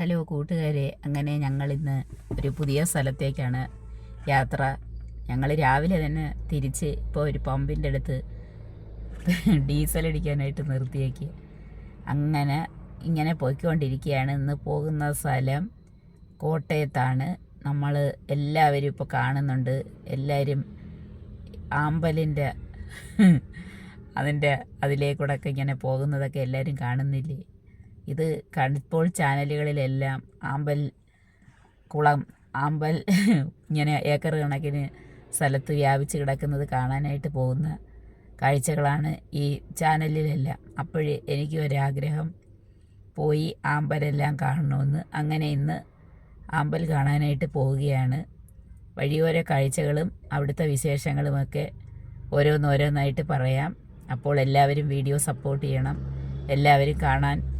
Hello കൂട്ടുകാരെ. അങ്ങനെ ഞങ്ങളിന്ന് ഒരു പുതിയ സ്ഥലത്തേക്കാണ് യാത്ര. ഞങ്ങൾ രാവിലെ തന്നെ തിരിച്ച് ഇപ്പോൾ ഒരു പമ്പിന്റെ അടുത്ത് ഡീസൽ അടിക്കാനായിട്ട് നിർത്തിയേക്ക്. അങ്ങനെ ഇങ്ങനെ പോയിക്കൊണ്ടിരിക്കുകയാണ് ഇന്ന് പോകുന്ന സ്ഥലം കോട്ടയത്താണ്. നമ്മൾ എല്ലാവരും ഇപ്പോൾ കാണുന്നുണ്ട്. എല്ലാവരും ആമ്പലിന്റെ അതിന്റെ അതിലേക്കൂടെ ഒക്കെ ഇങ്ങനെ പോകുന്നതൊക്കെ എല്ലാവരും കാണുന്നില്ലേ? ഇത് കണിപ്പോൾ ചാനലുകളിലെല്ലാം ആമ്പൽ കുളം ആമ്പൽ ഇങ്ങനെ ഏക്കർ കണക്കിന് സ്ഥലത്ത് വ്യാപിച്ച് കിടക്കുന്നത് കാണാനായിട്ട് പോകുന്ന കാഴ്ചകളാണ് ഈ ചാനലിലെല്ലാം. അപ്പോഴേ എനിക്ക് ഒരാഗ്രഹം പോയി ആമ്പലെല്ലാം കാണണമെന്ന് അങ്ങനെ ഇന്ന് ആമ്പൽ കാണാനായിട്ട് പോവുകയാണ്. വഴിയോര കാഴ്ചകളും അവിടുത്തെ വിശേഷങ്ങളുമൊക്കെ ഓരോന്നോരോന്നായിട്ട് പറയാം. അപ്പോൾ എല്ലാവരും വീഡിയോ സപ്പോർട്ട് ചെയ്യണം. എല്ലാവരും കാണാൻ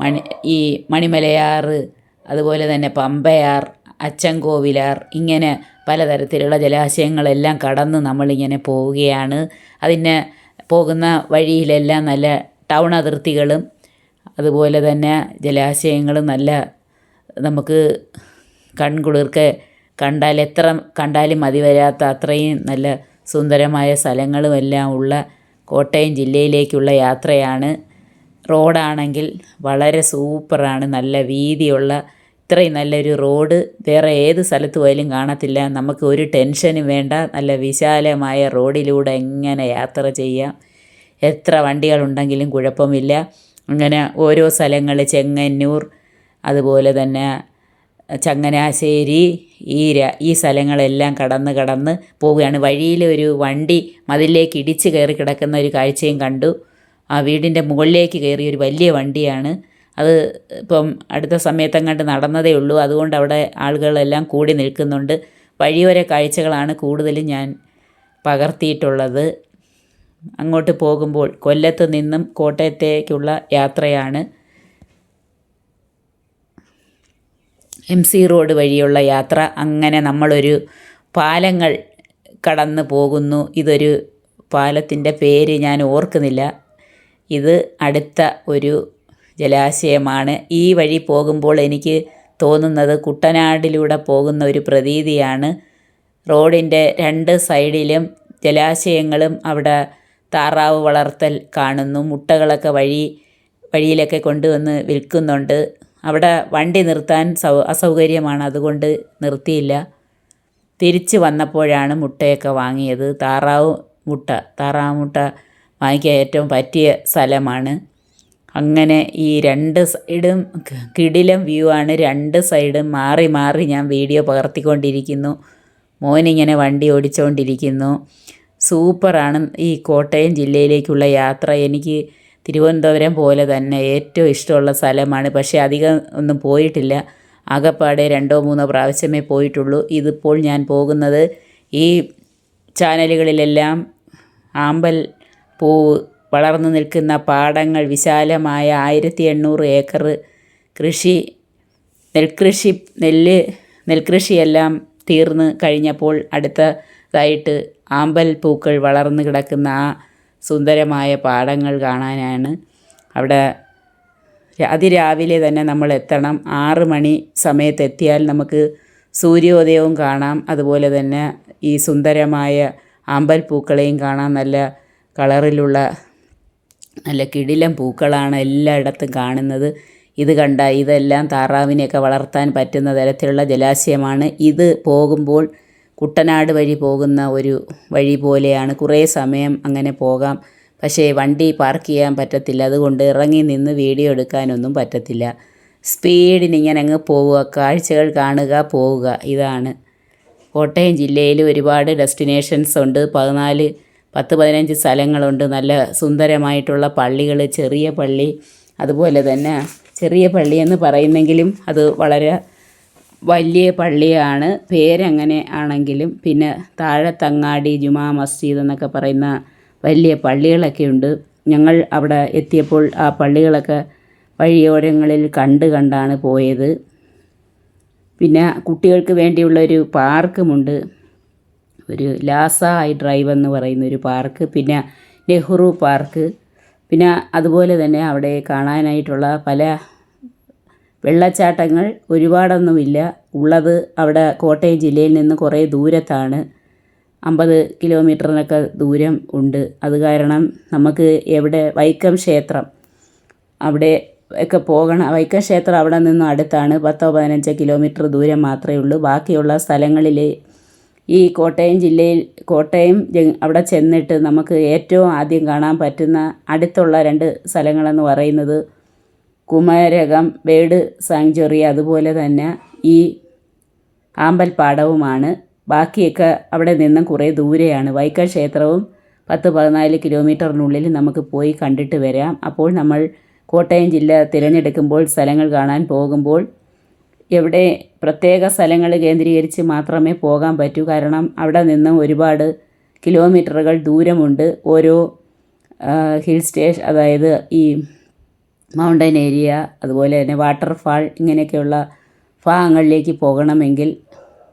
മണി ഈ മണിമലയാറ് അതുപോലെ തന്നെ പമ്പയാർ അച്ചൻകോവിലാർ ഇങ്ങനെ പലതരത്തിലുള്ള ജലാശയങ്ങളെല്ലാം കടന്ന് നമ്മളിങ്ങനെ പോവുകയാണ്. അതിന് പോകുന്ന വഴിയിലെല്ലാം നല്ല ടൗൺ അതിർത്തികളും അതുപോലെ തന്നെ ജലാശയങ്ങളും നല്ല നമുക്ക് കൺകുളിർക്ക് കണ്ടാൽ എത്ര കണ്ടാലും മതി വരാത്ത അത്രയും നല്ല സുന്ദരമായ സ്ഥലങ്ങളുമെല്ലാം ഉള്ള കോട്ടയം ജില്ലയിലേക്കുള്ള യാത്രയാണ്. റോഡാണെങ്കിൽ വളരെ സൂപ്പറാണ് നല്ല വീതിയുള്ള ഇത്രയും നല്ലൊരു റോഡ്. വേറെ ഏത് സ്ഥലത്ത് പോയാലും കാണത്തില്ല. നമുക്ക് ഒരു ടെൻഷനും വേണ്ട. നല്ല വിശാലമായ റോഡിലൂടെ എങ്ങനെ യാത്ര ചെയ്യാം? എത്ര വണ്ടികളുണ്ടെങ്കിലും കുഴപ്പമില്ല. അങ്ങനെ ഓരോ സ്ഥലങ്ങൾ ചെങ്ങന്നൂർ അതുപോലെ തന്നെ ചങ്ങനാശ്ശേരി ഈ ഈ സ്ഥലങ്ങളെല്ലാം കടന്ന് കടന്ന് പോവുകയാണ്. വഴിയിൽ ഒരു വണ്ടി മതിലേക്ക് ഇടിച്ച് കയറി കിടക്കുന്ന ഒരു കാഴ്ചയും കണ്ടു. ആ വീടിന്റെ മുകളിലേക്ക് കയറിയ ഒരു വലിയ വണ്ടിയാണ്. അത് ഇപ്പം അടുത്ത സമയത്തെങ്ങാണ്ട് നടന്നതേ ഉള്ളൂ. അതുകൊണ്ട് അവിടെ ആളുകളെല്ലാം കൂടി നിൽക്കുന്നുണ്ട്. വഴിയോര കാഴ്ചകളാണ് കൂടുതലും ഞാൻ പകർത്തിയിട്ടുള്ളത്. അങ്ങോട്ട് പോകുമ്പോൾ കൊല്ലത്ത് നിന്നും കോട്ടയത്തേക്കുള്ള യാത്രയാണ്. എം സി റോഡ് വഴിയുള്ള യാത്ര. അങ്ങനെ നമ്മളൊരു പാലങ്ങൾ കടന്നു പോകുന്നു. ഇതൊരു പാലത്തിന്റെ പേര് ഞാൻ ഓർക്കുന്നില്ല. ഇത് അടുത്ത ഒരു ജലാശയമാണ്. ഈ വഴി പോകുമ്പോൾ എനിക്ക് തോന്നുന്നത് കുട്ടനാടിലൂടെ പോകുന്ന ഒരു പ്രതീതിയാണ്. റോഡിന്റെ രണ്ട് സൈഡിലും ജലാശയങ്ങളും അവിടെ താറാവ് വളർത്തൽ കാണുന്നു. മുട്ടകളൊക്കെ വഴി വഴിയിലൊക്കെ കൊണ്ടുവന്ന് വിൽക്കുന്നുണ്ട്. അവിടെ വണ്ടി നിർത്താൻ സൗ അസൗകര്യമാണ്. അതുകൊണ്ട് നിർത്തിയില്ല. തിരിച്ച് വന്നപ്പോഴാണ് മുട്ടയൊക്കെ വാങ്ങിയത്. താറാവ് മുട്ട താറാവ് മുട്ട വാങ്ങിക്കാൻ ഏറ്റവും പറ്റിയ സ്ഥലമാണ്. അങ്ങനെ ഈ രണ്ട് സൈഡും കിടിലം വ്യൂ ആണ്. രണ്ട് സൈഡും മാറി മാറി ഞാൻ വീഡിയോ പകർത്തിക്കൊണ്ടിരിക്കുന്നു. മോനിങ്ങനെ വണ്ടി ഓടിച്ചുകൊണ്ടിരിക്കുന്നു സൂപ്പറാണ് ഈ കോട്ടയം ജില്ലയിലേക്കുള്ള യാത്ര എനിക്ക് തിരുവനന്തപുരം പോലെ തന്നെ ഏറ്റവും ഇഷ്ടമുള്ള സ്ഥലമാണ്. പക്ഷേ അധികം ഒന്നും പോയിട്ടില്ല. ആകപ്പാടെ രണ്ടോ മൂന്നോ പ്രാവശ്യമേ പോയിട്ടുള്ളൂ. ഇതിപ്പോൾ ഞാൻ പോകുന്നത് ഈ ചാനലുകളിലെല്ലാം ആമ്പൽ പൂവ് വളർന്നു നിൽക്കുന്ന പാടങ്ങൾ വിശാലമായ ആയിരത്തി എണ്ണൂറ് ഏക്കർ കൃഷി നെൽകൃഷി നെല്ല് നെൽകൃഷിയെല്ലാം തീർന്ന് കഴിഞ്ഞപ്പോൾ അടുത്തതായിട്ട് ആമ്പൽ പൂക്കൾ വളർന്നു കിടക്കുന്ന ആ സുന്ദരമായ പാടങ്ങൾ കാണാനാണ് അവിടെ അതിരാവിലെ തന്നെ നമ്മൾ എത്തണം. ആറ് മണി സമയത്ത് എത്തിയാൽ നമുക്ക് സൂര്യോദയവും കാണാം. അതുപോലെ തന്നെ ഈ സുന്ദരമായ ആമ്പൽ പൂക്കളെയും കാണാം. നല്ല കളറിലുള്ള നല്ല കിടിലം പൂക്കളാണ് എല്ലായിടത്തും കാണുന്നത്. ഇത് കണ്ട ഇതെല്ലാം താറാവിനെയൊക്കെ വളർത്താൻ പറ്റുന്ന തരത്തിലുള്ള ജലാശയമാണ്. ഇത് പോകുമ്പോൾ കുട്ടനാട് വഴി പോകുന്ന ഒരു വഴി പോലെയാണ്. കുറേ സമയം അങ്ങനെ പോകാം. പക്ഷേ വണ്ടി പാർക്ക് ചെയ്യാൻ പറ്റത്തില്ല. അതുകൊണ്ട് ഇറങ്ങി നിന്ന് വീഡിയോ എടുക്കാനൊന്നും പറ്റത്തില്ല. സ്പീഡിന് ഇങ്ങനെ അങ്ങ് പോവുക കാഴ്ചകൾ കാണുക പോവുക. ഇതാണ്. കോട്ടയം ജില്ലയിൽ ഒരുപാട് ഡെസ്റ്റിനേഷൻസ് ഉണ്ട്. പതിനാല് പത്ത് പതിനഞ്ച് സ്ഥലങ്ങളുണ്ട്. നല്ല സുന്ദരമായിട്ടുള്ള പള്ളികൾ ചെറിയ പള്ളി. അതുപോലെ തന്നെ ചെറിയ പള്ളിയെന്ന് പറയുന്നെങ്കിലും അത് വളരെ വലിയ പള്ളിയാണ്. പേരങ്ങനെ ആണെങ്കിലും പിന്നെ താഴെ തങ്ങാടി ജുമാ മസ്ജിദ് എന്നൊക്കെ പറയുന്ന വലിയ പള്ളികളൊക്കെ ഉണ്ട്. ഞങ്ങൾ അവിടെ എത്തിയപ്പോൾ ആ പള്ളികളൊക്കെ വഴിയോരങ്ങളിൽ കണ്ട് കണ്ടാണ് പോയത്. പിന്നെ കുട്ടികൾക്ക് വേണ്ടിയുള്ള ഒരു പാർക്കുമുണ്ട്. ഒരു ലാസ ഐ ഡ്രൈവ് എന്ന് പറയുന്ന ഒരു പാർക്ക് പിന്നെ നെഹ്റു പാർക്ക് പിന്നെ അതുപോലെ തന്നെ അവിടെ കാണാനായിട്ടുള്ള പല വെള്ളച്ചാട്ടങ്ങൾ ഒരുപാടൊന്നുമില്ല. ഉള്ളത് അവിടെ കോട്ടയം ജില്ലയിൽ നിന്ന് കുറേ ദൂരത്താണ്. അമ്പത് കിലോമീറ്ററിനൊക്കെ ദൂരം ഉണ്ട്. അത് കാരണം നമുക്ക് എവിടെ വൈക്കം ക്ഷേത്രം അവിടെ ഒക്കെ പോകണം. വൈക്കം ക്ഷേത്രം അവിടെ നിന്നും അടുത്താണ്. പത്തോ പതിനഞ്ചോ കിലോമീറ്റർ ദൂരം മാത്രമേ ഉള്ളൂ. ബാക്കിയുള്ള സ്ഥലങ്ങളിൽ ഈ കോട്ടയം ജില്ലയിൽ കോട്ടയം അവിടെ ചെന്നിട്ട് നമുക്ക് ഏറ്റവും ആദ്യം കാണാൻ പറ്റുന്ന അടുത്തുള്ള രണ്ട് സ്ഥലങ്ങളെന്ന് പറയുന്നത് കുമരകം ബേഡ് സാങ്ച്വറി അതുപോലെ തന്നെ ഈ ആമ്പൽപ്പാടവുമാണ്. ബാക്കിയൊക്കെ അവിടെ നിന്നും കുറേ ദൂരെയാണ്. വൈക്കം ക്ഷേത്രവും പത്ത് പതിനാല് കിലോമീറ്ററിനുള്ളിൽ നമുക്ക് പോയി കണ്ടിട്ട് വരാം. അപ്പോൾ നമ്മൾ കോട്ടയം ജില്ല തിരഞ്ഞെടുക്കുമ്പോൾ സ്ഥലങ്ങൾ കാണാൻ പോകുമ്പോൾ എവിടെ പ്രത്യേക സ്ഥലങ്ങൾ കേന്ദ്രീകരിച്ച് മാത്രമേ പോകാൻ പറ്റൂ. കാരണം അവിടെ നിന്ന് ഒരുപാട് കിലോമീറ്ററുകൾ ദൂരമുണ്ട്. ഓരോ ഹിൽ സ്റ്റേഷൻ അതായത് ഈ മൗണ്ടൻ ഏരിയ അതുപോലെ തന്നെ വാട്ടർഫാൾ ഇങ്ങനെയൊക്കെയുള്ള ഭാഗങ്ങളിലേക്ക് പോകണമെങ്കിൽ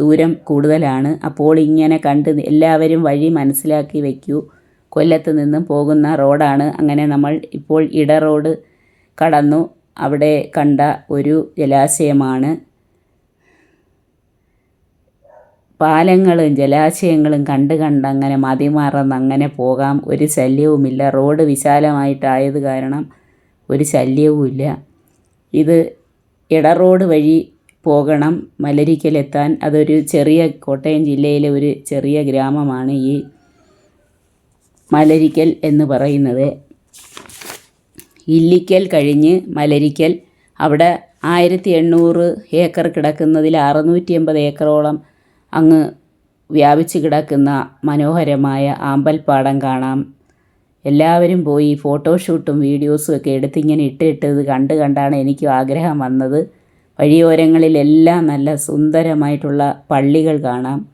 ദൂരം കൂടുതലാണ്. അപ്പോൾ ഇങ്ങനെ കണ്ട് എല്ലാവരും വഴി മനസ്സിലാക്കി വയ്ക്കൂ. കൊല്ലത്ത് നിന്നും പോകുന്ന റോഡാണ്. അങ്ങനെ നമ്മൾ ഇപ്പോൾ ഇട റോഡ് കടന്നു. അവിടെ കണ്ട ഒരു ജലാശയമാണ്. പാലങ്ങളും ജലാശയങ്ങളും കണ്ട് കണ്ട് അങ്ങനെ മതിമറന്ന് അങ്ങനെ പോകാം. ഒരു ശല്യവുമില്ല. റോഡ് വിശാലമായിട്ടായത് കാരണം ഒരു ശല്യവുമില്ല. ഇത് ഇട റോഡ് വഴി പോകണം. മലരിക്കലെത്താൻ അതൊരു ചെറിയ കോട്ടയം ജില്ലയിലെ ഒരു ചെറിയ ഗ്രാമമാണ് ഈ മലരിക്കൽ എന്ന് പറയുന്നത്. ഇല്ലിക്കൽ കഴിഞ്ഞ് മലരിക്കൽ. അവിടെ ആയിരത്തി എണ്ണൂറ് ഏക്കർ കിടക്കുന്നതിൽ അറുന്നൂറ്റി എൺപത് ഏക്കറോളം അങ്ങ് വ്യാപിച്ച് കിടക്കുന്ന മനോഹരമായ ആമ്പൽപ്പാടം കാണാം. എല്ലാവരും പോയി ഫോട്ടോഷൂട്ടും വീഡിയോസും ഒക്കെ എടുത്ത് എടുത്തിങ്ങനെ ഇട്ടിട്ടത് കണ്ട് കണ്ടാണ് എനിക്കും ആഗ്രഹം വന്നത്. വഴിയോരങ്ങളിലെല്ലാം നല്ല സുന്ദരമായിട്ടുള്ള പള്ളികൾ കാണാം.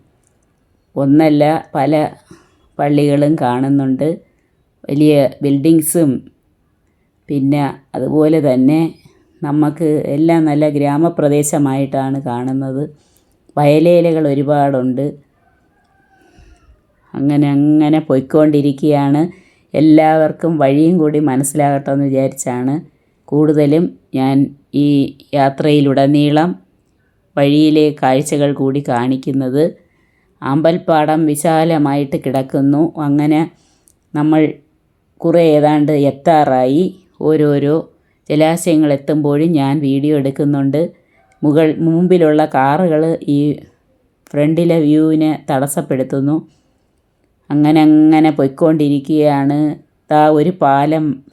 ഒന്നല്ല പല പള്ളികളും കാണുന്നുണ്ട്. വലിയ ബിൽഡിങ്സും പിന്നെ അതുപോലെ തന്നെ നമുക്ക് എല്ലാം നല്ല ഗ്രാമപ്രദേശമായിട്ടാണ് കാണുന്നത്. വയലേലകൾ ഒരുപാടുണ്ട്. അങ്ങനെ അങ്ങനെ പോയിക്കൊണ്ടിരിക്കുകയാണ്. എല്ലാവർക്കും വഴിയും കൂടി മനസ്സിലാകട്ടെ എന്ന് വിചാരിച്ചാണ് കൂടുതലും ഞാൻ ഈ യാത്രയിലുടനീളം വഴിയിലെ കാഴ്ചകൾ കൂടി കാണിക്കുന്നത്. അമ്പൽപ്പാടം വിശാലമായിട്ട് കിടക്കുന്നു. അങ്ങനെ നമ്മൾ കുറേ ഏതാണ്ട് എത്താറായി. ഓരോരോ ജലാശയങ്ങൾ എത്തുമ്പോഴും ഞാൻ വീഡിയോ എടുക്കുന്നുണ്ട്. മുകൾ മുമ്പിലുള്ള കാറുകൾ ഈ ഫ്രണ്ടിലെ വ്യൂവിനെ തടസ്സപ്പെടുത്തുന്നു. അങ്ങനെ അങ്ങനെ പൊയ്ക്കൊണ്ടിരിക്കുകയാണ്. ദാ ഒരു പാലം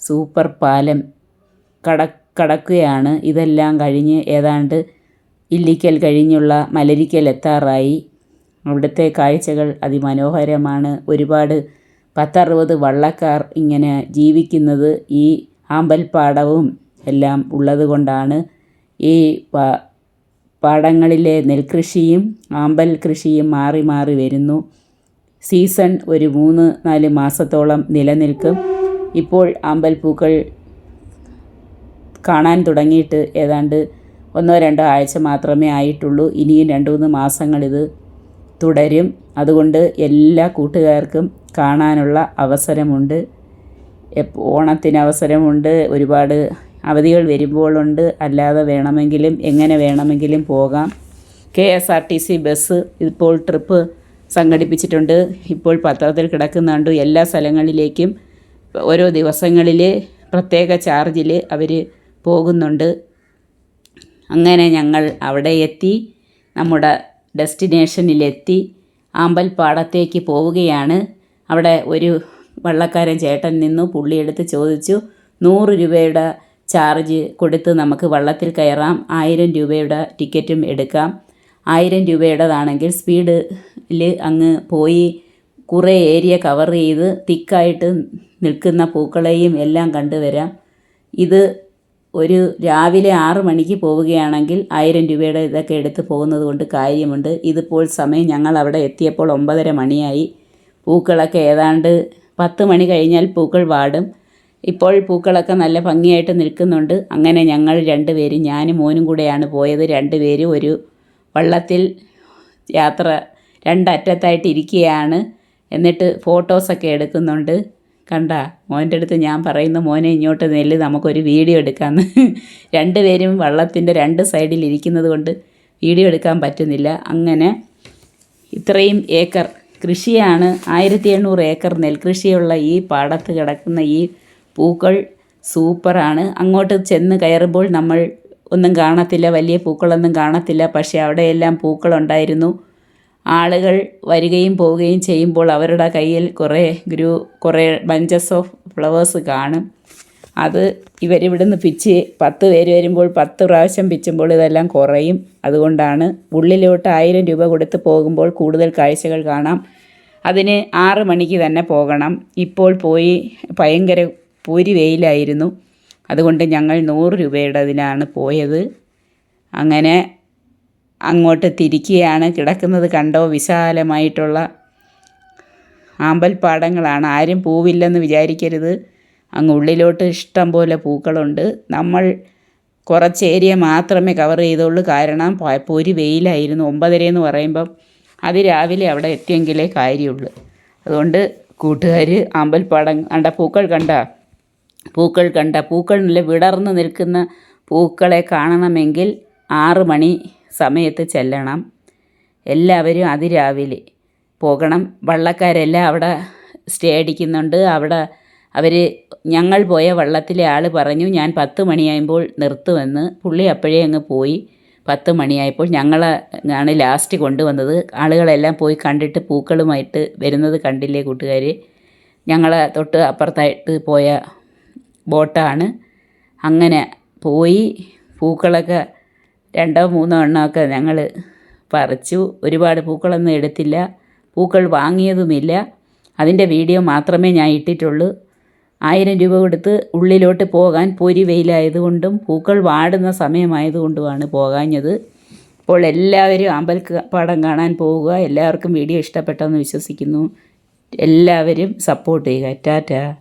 സൂപ്പർ പാലം കട കടക്കുകയാണ്. ഇതെല്ലാം കഴിഞ്ഞ് ഏതാണ്ട് ഇല്ലിക്കൽ കഴിഞ്ഞുള്ള മലരിക്കൽ എത്താറായി. അവിടുത്തെ കാഴ്ചകൾ അതിമനോഹരമാണ്. ഒരുപാട് പത്തറുപത് വള്ളക്കാർ ഇങ്ങനെ ജീവിക്കുന്നത് ഈ ആമ്പൽപ്പാടവും എല്ലാം ഉള്ളത് കൊണ്ടാണ് ഈ പാടങ്ങളിലെ നെൽകൃഷിയും ആമ്പൽ കൃഷിയും മാറി മാറി വരുന്നു. സീസൺ ഒരു മൂന്ന് നാല് മാസത്തോളം നിലനിൽക്കും. ഇപ്പോൾ ആമ്പൽ പൂക്കൾ കാണാൻ തുടങ്ങിയിട്ട് ഏതാണ്ട് ഒന്നോ രണ്ടോ ആഴ്ച മാത്രമേ ആയിട്ടുള്ളൂ. ഇനിയും രണ്ട് മൂന്ന് മാസങ്ങളിത് തുടരും. അതുകൊണ്ട് എല്ലാ കൂട്ടുകാർക്കും കാണാനുള്ള അവസരമുണ്ട്. ഓണത്തിന് അവസരമുണ്ട്. ഒരുപാട് അവധികൾ വരുമ്പോഴുണ്ട് അല്ലാതെ വേണമെങ്കിലും എങ്ങനെ വേണമെങ്കിലും പോകാം. K S R T C bus ഇപ്പോൾ ട്രിപ്പ് സംഘടിപ്പിച്ചിട്ടുണ്ട്. ഇപ്പോൾ പത്രത്തിൽ കിടക്കുന്നുണ്ട്. എല്ലാ സ്ഥലങ്ങളിലേക്കും ഓരോ ദിവസങ്ങളിൽ പ്രത്യേക ചാർജിൽ അവർ പോകുന്നുണ്ട്. അങ്ങനെ ഞങ്ങൾ അവിടെ എത്തി. നമ്മുടെ ഡെസ്റ്റിനേഷനിലെത്തി ആമ്പൽപ്പാടത്തേക്ക് പോവുകയാണ്. അവിടെ ഒരു വള്ളക്കാരൻ ചേട്ടൻ നിന്നു പുള്ളിയെടുത്ത് ചോദിച്ചു നൂറ് രൂപയുടെ ചാർജ് കൊടുത്ത് നമുക്ക് വള്ളത്തിൽ കയറാം ആയിരം രൂപയുടെ ടിക്കറ്റും എടുക്കാം. ആയിരം രൂപയുടേതാണെങ്കിൽ സ്പീഡിൽ അങ്ങ് പോയി കുറേ ഏരിയ കവർ ചെയ്ത് തിക്കായിട്ട് നിൽക്കുന്ന പൂക്കളെയും എല്ലാം കണ്ടുവരാം. ഇത് ഒരു രാവിലെ ആറ് മണിക്ക് പോവുകയാണെങ്കിൽ ആയിരം രൂപയുടെ ഇതൊക്കെ എടുത്ത് പോകുന്നത് കൊണ്ട് കാര്യമുണ്ട്. ഇതിപ്പോൾ സമയം ഞങ്ങൾ അവിടെ എത്തിയപ്പോൾ ഒമ്പതര മണിയായി. പൂക്കളൊക്കെ ഏതാണ്ട് പത്ത് മണി കഴിഞ്ഞാൽ പൂക്കൾ വാടും. ഇപ്പോൾ പൂക്കളൊക്കെ നല്ല ഭംഗിയായിട്ട് നിൽക്കുന്നുണ്ട്. അങ്ങനെ ഞങ്ങൾ രണ്ടുപേരും ഞാനും മോനും കൂടെയാണ് പോയത്. രണ്ടുപേരും ഒരു വള്ളത്തിൽ യാത്ര രണ്ടറ്റത്തായിട്ട് ഇരിക്കുകയാണ്. എന്നിട്ട് ഫോട്ടോസൊക്കെ എടുക്കുന്നുണ്ട്. കണ്ട മോന്റെ അടുത്ത് ഞാൻ പറയുന്ന മോനെ ഇങ്ങോട്ട് നെല്ല് നമുക്കൊരു വീഡിയോ എടുക്കാമെന്ന് രണ്ടുപേരും വള്ളത്തിന്റെ രണ്ട് സൈഡിൽ ഇരിക്കുന്നത് കൊണ്ട് വീഡിയോ എടുക്കാൻ പറ്റുന്നില്ല. അങ്ങനെ ഇത്രയും ഏക്കർ കൃഷിയാണ് ആയിരത്തി എണ്ണൂറ് ഏക്കർ നെൽകൃഷിയുള്ള ഈ പാടത്ത് കിടക്കുന്ന ഈ പൂക്കൾ സൂപ്പറാണ്. അങ്ങോട്ട് ചെന്ന് കയറുമ്പോൾ നമ്മൾ ഒന്നും കാണത്തില്ല വലിയ പൂക്കളൊന്നും കാണത്തില്ല പക്ഷേ അവിടെയെല്ലാം പൂക്കളുണ്ടായിരുന്നു. ആളുകൾ വരികയും പോവുകയും ചെയ്യുമ്പോൾ അവരുടെ കയ്യിൽ കുറേ ഗ്രൂ കുറേ ബഞ്ചസ് ഓഫ് ഫ്ലവേഴ്സ് കാണും. അത് ഇവരിവിടുന്ന് പിച്ച് പത്ത് പേര് വരുമ്പോൾ പത്ത് പ്രാവശ്യം പിച്ചുമ്പോൾ ഇതെല്ലാം കുറയും. അതുകൊണ്ടാണ് ഉള്ളിലോട്ട് ആയിരം രൂപ കൊടുത്ത് പോകുമ്പോൾ കൂടുതൽ കാഴ്ചകൾ കാണാം. അതിന് ആറ് മണിക്ക് തന്നെ പോകണം. ഇപ്പോൾ പോയി ഭയങ്കര പൂരി വെയിലായിരുന്നു. അതുകൊണ്ട് ഞങ്ങൾ നൂറ് രൂപയുടെ അതിലാണ് പോയത്. അങ്ങനെ അങ്ങോട്ട് തിരിക്കുകയാണ് കിടക്കുന്നത് കണ്ടോ? വിശാലമായിട്ടുള്ള ആമ്പൽപ്പാടങ്ങളാണ്. ആരും പൂവില്ലെന്ന് വിചാരിക്കരുത്. അങ്ങ് ഉള്ളിലോട്ട് ഇഷ്ടം പോലെ പൂക്കളുണ്ട്. നമ്മൾ കുറച്ച് ഏരിയ മാത്രമേ കവർ ചെയ്തുള്ളൂ. കാരണം പൊരി വെയിലായിരുന്നു. ഒമ്പതര എന്ന് പറയുമ്പം അതിരാവിലെ അവിടെ എത്തിയെങ്കിലേ കാര്യമുള്ളൂ. അതുകൊണ്ട് കൂട്ടുകാർ അമ്പൽപ്പാടം കണ്ട പൂക്കൾ കണ്ട പൂക്കൾ കണ്ട പൂക്കൾ നല്ല വിടർന്ന് നിൽക്കുന്ന പൂക്കളെ കാണണമെങ്കിൽ ആറ് മണി സമയത്ത് ചെല്ലണം. എല്ലാവരും അതിരാവിലെ പോകണം. വള്ളക്കാരെല്ലാം അവിടെ സ്റ്റേ അടിക്കുന്നുണ്ട്. അവിടെ അവർ ഞങ്ങൾ പോയ വള്ളത്തിലെ ആൾ പറഞ്ഞു ഞാൻ പത്ത് മണിയാകുമ്പോൾ നിർത്തുമെന്ന്. പുള്ളി അപ്പോഴേ അങ്ങ് പോയി. പത്ത് മണിയായപ്പോൾ ഞങ്ങളെ ആണ് ലാസ്റ്റ് കൊണ്ടുവന്നത്. ആളുകളെല്ലാം പോയി കണ്ടിട്ട് പൂക്കളുമായിട്ട് വരുന്നത് കണ്ടില്ലേ കൂട്ടുകാർ ഞങ്ങളെ തൊട്ട് അപ്പുറത്തായിട്ട് പോയ ബോട്ടാണ്. അങ്ങനെ പോയി. പൂക്കളൊക്കെ രണ്ടോ മൂന്നോ എണ്ണമൊക്കെ ഞങ്ങൾ പറിച്ചു. ഒരുപാട് പൂക്കളൊന്നും എടുത്തില്ല. പൂക്കൾ വാങ്ങിയതുമില്ല. അതിന്റെ വീഡിയോ മാത്രമേ ഞാൻ ഇട്ടിട്ടുള്ളൂ. ആയിരം രൂപ കൊടുത്ത് ഉള്ളിലോട്ട് പോകാൻ പൊരി വെയിലായതുകൊണ്ടും പൂക്കൾ വാടുന്ന സമയമായതുകൊണ്ടുമാണ് പോകാഞ്ഞത്. അപ്പോൾ എല്ലാവരും അമ്പൽ പാടം കാണാൻ പോവുക. എല്ലാവർക്കും വീഡിയോ ഇഷ്ടപ്പെട്ടെന്ന് വിശ്വസിക്കുന്നു. എല്ലാവരും സപ്പോർട്ട് ചെയ്യുക. ടാറ്റ.